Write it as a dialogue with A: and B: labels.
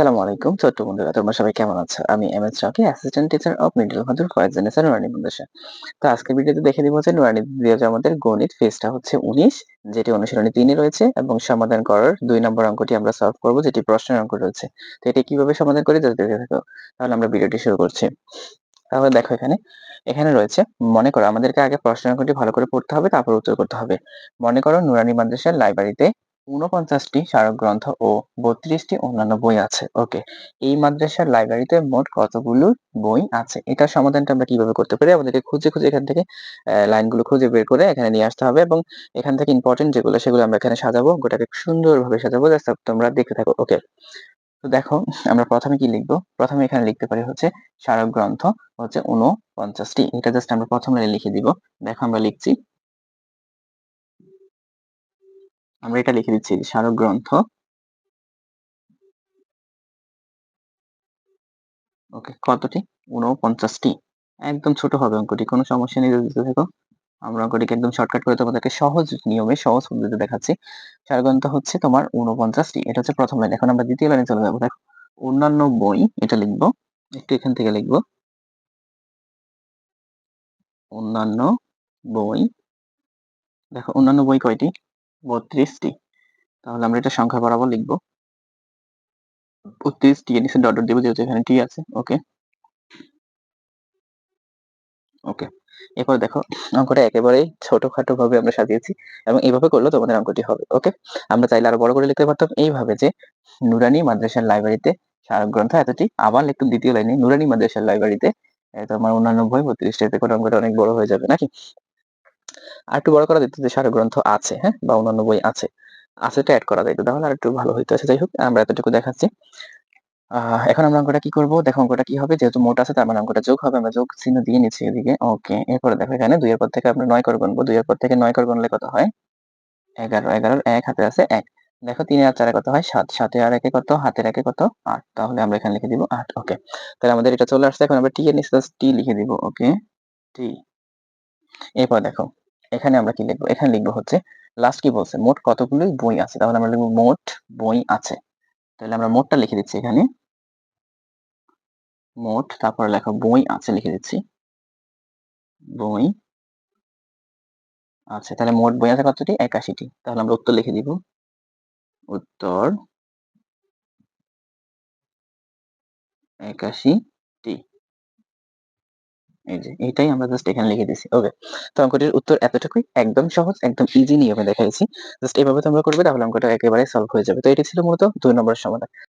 A: আসসালামু আলাইকুম, ছোট্ট বন্ধুরা, তোমরা সবাই কেমন আছো? আমি M S Rocky assistant teacher of middle মাদ্রাসা তো আজকের ভিডিওতে দেখে দিব যে দ্বিতীয় আমাদের গণিত হচ্ছে উনিশ, যেটি অনুশীলনী তিনে রয়েছে এবং সমাধান করার দুই নম্বর অঙ্কটি আমরা সলভ করব, যেটি প্রশ্নের অঙ্ক রয়েছে। তো এটি কীভাবে সমাধান করি দেখে থাকো, তাহলে আমরা ভিডিওটি শুরু করছি। তাহলে দেখো এখানে এখানে রয়েছে, মনে করো আমাদেরকে আগে প্রশ্নের অঙ্কটি ভালো করে পড়তে হবে, তারপর উত্তর করতে হবে। মনে করো নুরানি মাদ্রাসার লাইব্রেরিতে ঊনপঞ্চাশটি স্মারক গ্রন্থ ও বত্রিশটি অন্যান্য বই আছে। ওকে এই মাদ্রাসার লাইব্রেরিতে মোট কতগুলো বই আছে? এটার সমাধানটা আমরা কীভাবে করতে পারি? আমাদেরকে খুঁজে খুঁজে এখান থেকে লাইনগুলো খুঁজে বের করে এখানে নিয়ে আসতে হবে এবং এখান থেকে ইম্পর্টেন্ট যেগুলো, সেগুলো আমরা এখানে সাজাবো, গোটাকে সুন্দরভাবে সাজাবো। জাস্ট তোমরা দেখতে থাকো। ওকে তো দেখো, আমরা প্রথমে কি লিখব? প্রথমে এখানে লিখতে পারি হচ্ছে স্মারক গ্রন্থ হচ্ছে ঊনপঞ্চাশটি। এটা জাস্ট আমরা প্রথম লাইনে লিখে দিব। দেখো আমরা লিখছি আমরা এটা লিখে দিচ্ছি স্মারক গ্রন্থ ওকে, কতটি? উনপঞ্চাশটি একদম ছোট হবে অঙ্কটি, কোনো সমস্যা নেই, যদি দেখো আমরা অঙ্কটিকে একদম শর্টকাট করে তোমাদেরকে সহজ নিয়মে, সহজ পদ্ধতিতে দেখাচ্ছি। গ্রন্থ হচ্ছে তোমার উনপঞ্চাশটি এটা হচ্ছে প্রথম লাইন এখন আমরা দ্বিতীয় লাইনে চলে যাব। দেখো, অন্যান্য বই, এটা লিখব, একটু এখান থেকে লিখব। অন্যান্য বই, দেখো, অন্যান্য বই কয়টি? বত্রিশটি। তাহলে আমরা এটা সংখ্যা বরাবর লিখব। বত্রিশ টি এর ডট দেবো, যেহেতু এখানে টি আছে। ওকে ওকে এরপর দেখো, অঙ্কটা একেবারেই আমরা সাজিয়েছি এবং এইভাবে করলে তোমাদের অঙ্কটি হবে। ওকে আমরা চাইলে আরও বড় করে লিখতে পারতাম। এইভাবে যে নুরানি মাদ্রাসার লাইব্রেরিতে গ্রন্থ এতটি, আবার লিখতাম দ্বিতীয় লাইনে নুরানি মাদ্রাসার লাইব্রেরিতে তোমার অন্যান্য বই বত্রিশটাতে করে অঙ্কটা অনেক বড় হয়ে যাবে, নাকি? আর একটু বড় করা দিতে যে স্মারক গ্রন্থ আছে হ্যাঁ বা অন্যান্য বই আছে আছেটা অ্যাড করা যাইতো তাহলে আর একটু ভালো হইতো। আচ্ছা যাই হোক আমরা এতটুকু দেখাচ্ছি। এখন আমরা অঙ্কটা কি করব? দেখো অঙ্কটা কি হবে? যেহেতু মোট আছে, তার মানে অঙ্কটা যোগ হবে, আমরা যোগ চিহ্ন দিয়ে নিচ্ছি এদিকে। ওকে এরপরে দেখো এখানে দুই এর পর থেকে আমরা নয় করে গুনবো। দুই এর পর থেকে নয় করে গুনলে কত হয়? এগারো, এগারোর এক হাতে আছে এক। দেখো তিন আর চারে কত হয়? সাত। সাতে আর একে কত? হাতের একে কত? আট। তাহলে আমরা এখানে লিখে দিব আট। ওকে তাহলে আমাদের এটা চলে আসছে। এখন আমরা টি এর নিচে টি লিখে দিব। ওকে টি। এরপর দেখো এখানে আমরা কি লিখব? এখানে লিখব হচ্ছে লাস্ট কি বলছে? মোট কতগুলো বই আছে? তাহলে আমরা লিখব মোট বই আছে। তাহলে আমরা মোটটা লিখে দিচ্ছি এখানে। মোট, তারপর লেখা বই আছে লিখে দিচ্ছি। বই আচ্ছা তাহলে মোট বই আছে কতটি? একাশিটি। তাহলে আমরা উত্তর লিখে দিব। উত্তর একাশিটি। এই যে এইটাই আমরা জাস্ট এখানে লিখে দিছি ওকে তো অঙ্কটির উত্তর এতটুকুই, একদম সহজ, একদম ইজি নিয়মে দেখাইছি। জাস্ট এভাবে তোমরা করবে, তাহলে অঙ্কটা একেবারে সলভ হয়ে যাবে। তো এটি ছিল মূলত দুই নম্বর সমাধান।